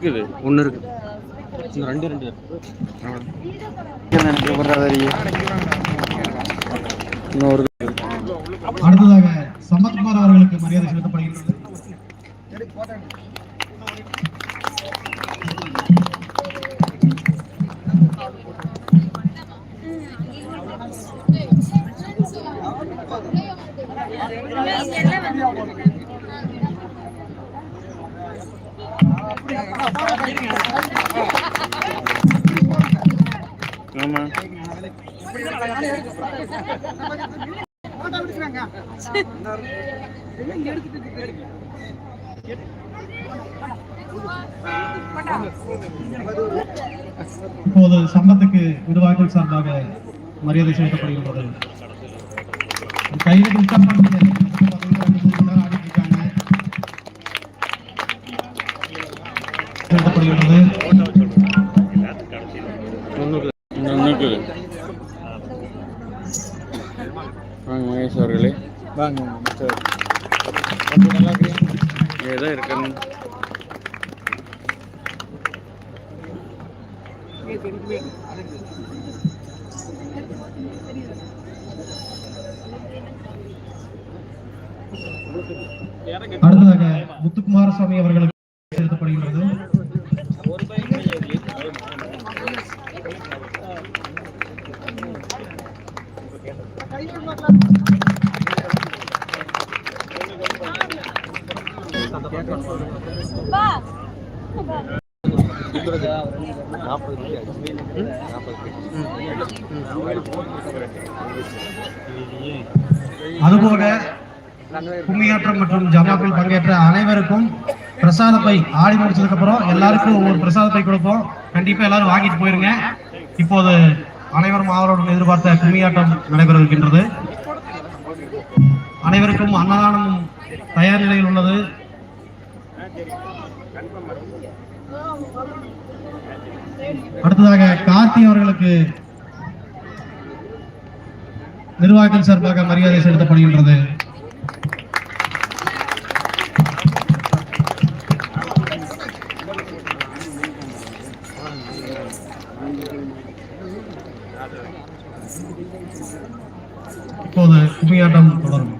இருக்குது. ஒன்று இருக்குது ரெண்டு ரெண்டு. இன்னொரு அடுத்ததாக சம்பத்குமார் அவர்களுக்கு மரியாதை செலுத்தப்படுகின்றது. இப்போது சம்பத்துக்கு நிர்வாகிகள் சார்பாக மரியாதை செலுத்தப்படுகின்றது. கையில் வாங்க சார் ஏதோ இருக்குன்னு அடுத்ததாக முத்துக்குமாரசுவாமி அவர்களுக்கு செலுத்தப்படுகின்றது அதுபோக கும்மியாட்டம் மற்றும் ஜமாக்கள் பங்கேற்ற அனைவருக்கும் பிரசாத பை ஆடி முடிச்சதுக்கு அப்புறம் எல்லாருக்கும் ஒவ்வொரு பிரசாத பை கொடுப்போம். கண்டிப்பா எல்லாரும் வாங்கிட்டு போயிருங்க. இப்போது அனைவரும் ஆவலுடன் எதிர்பார்த்த கும்மியாட்டம் நடைபெறவிருக்கின்றது அனைவருக்கும் அன்னதானம் தயார் நிலையில் உள்ளது. அடுத்ததாக கார்த்தி அவர்களுக்கு நிர்வாகிகள் சார்பாக மரியாதை செலுத்தப்படுகின்றது. இப்போது கும்மியாட்டம் தொடரும்.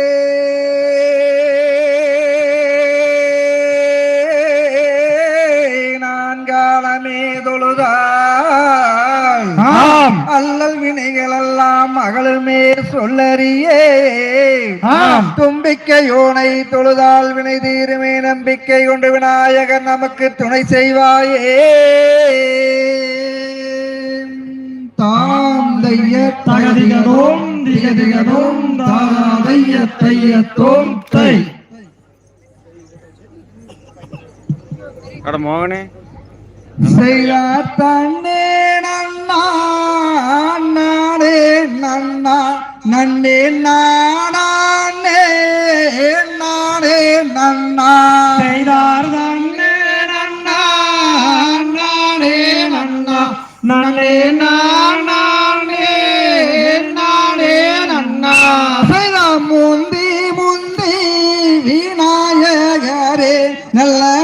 காலமே தொழுதாய் ஆம். அல்லல் வினைகள் எல்லாம் மகளுமே சொல்லறியே. தும்பிக்கையோனை தொழுதால் வினை தீருமே நம்பிக்கை கொண்டு விநாயகர் நமக்கு துணை செய்வாயே. தாம் தைய தகதிகதோம் திகதிகதோம் தாதைய தையத்தோம் தை. அட மோகனே. தன்னே நன்னா நானே நன்னா நன்னே நானே நானே நன்னா. செய்தார் தன்னே நன்னா நானே நன்னா நன்னே நானே நானே நன்னா. செய்தா முந்தி முந்தி விநாயகரே நல்ல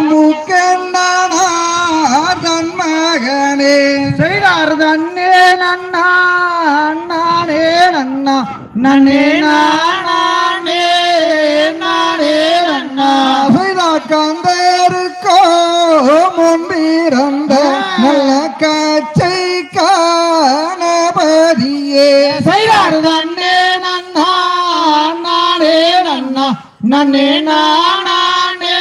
நன்னா நானே நன்னா நன்னே நானே நானே நன்னா செய்தா கந்தருக்கோ முன்பிறந்த நல்ல காட்சை காணபதியே. செய்தார் தன்னே நன்னா நானே நன்னா. நன்னே நானே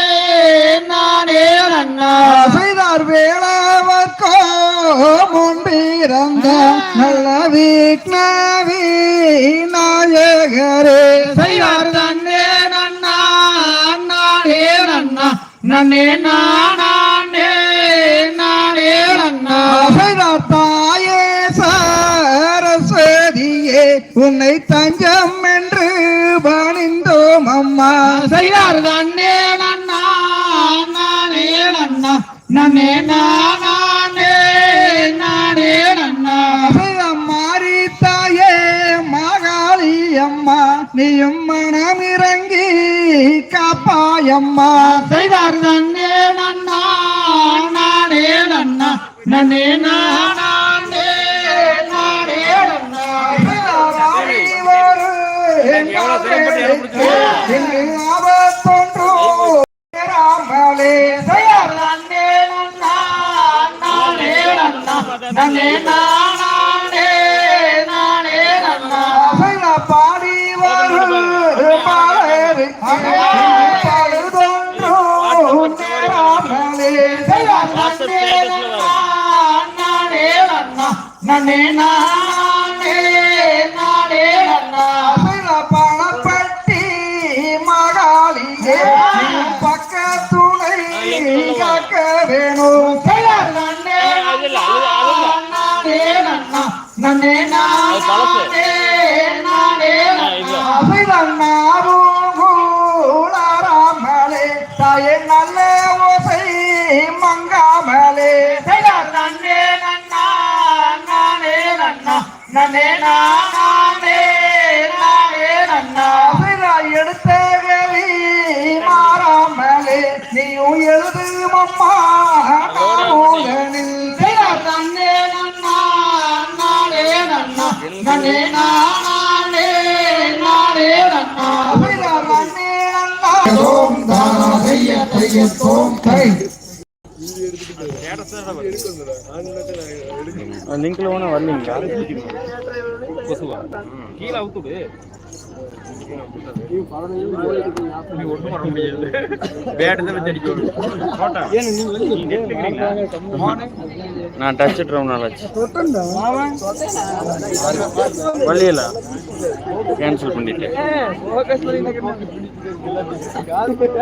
நானே நன்னா. செய்தார் வேளாவர்க்கோ பிறந்த நல்ல விக்னவி நாயகரே செய்வார் தன்னே நன்னா நானே நன்னா நன்னே நானே நானே நன்னா. செய்வார் தாயே சரஸ்வதியே உன்னை தஞ்சம் என்று பணிந்தோம் அம்மா. செய்வார் தன்னே நன்னா நானே நன்னா நன்னே நானா நீயும் மனம் இறங்கி காப்பாயம்மா. செய்தார் தன்னே நன்னா நானே நன்னா. நன்னே நானே நானே நன்னா. தன்னே நன்னா நானே நன்னா. நன்னே நானே. நானே நன்னா நன்னே நானே நானே நன்னா பணப்பட்டி மகாளியே பக்கத்துணை காக்க வேணும் நன்னா நன்னே நானே நானே எடுத்த கவி மாறாமலே நீயும் எழுது செய்தார் தன்னே நன்னா நானே நன்னா. நன்னே நானே நானே நன்னா. அசைலா நன்னே ஓம் தானா செய்ய செய்ய தோம் கை லிங்க்ல ஒன்றும் வரலீங்களா நான் டச் ரொம்ப நாளாச்சு. கேன்சல் பண்ணிட்டேன்.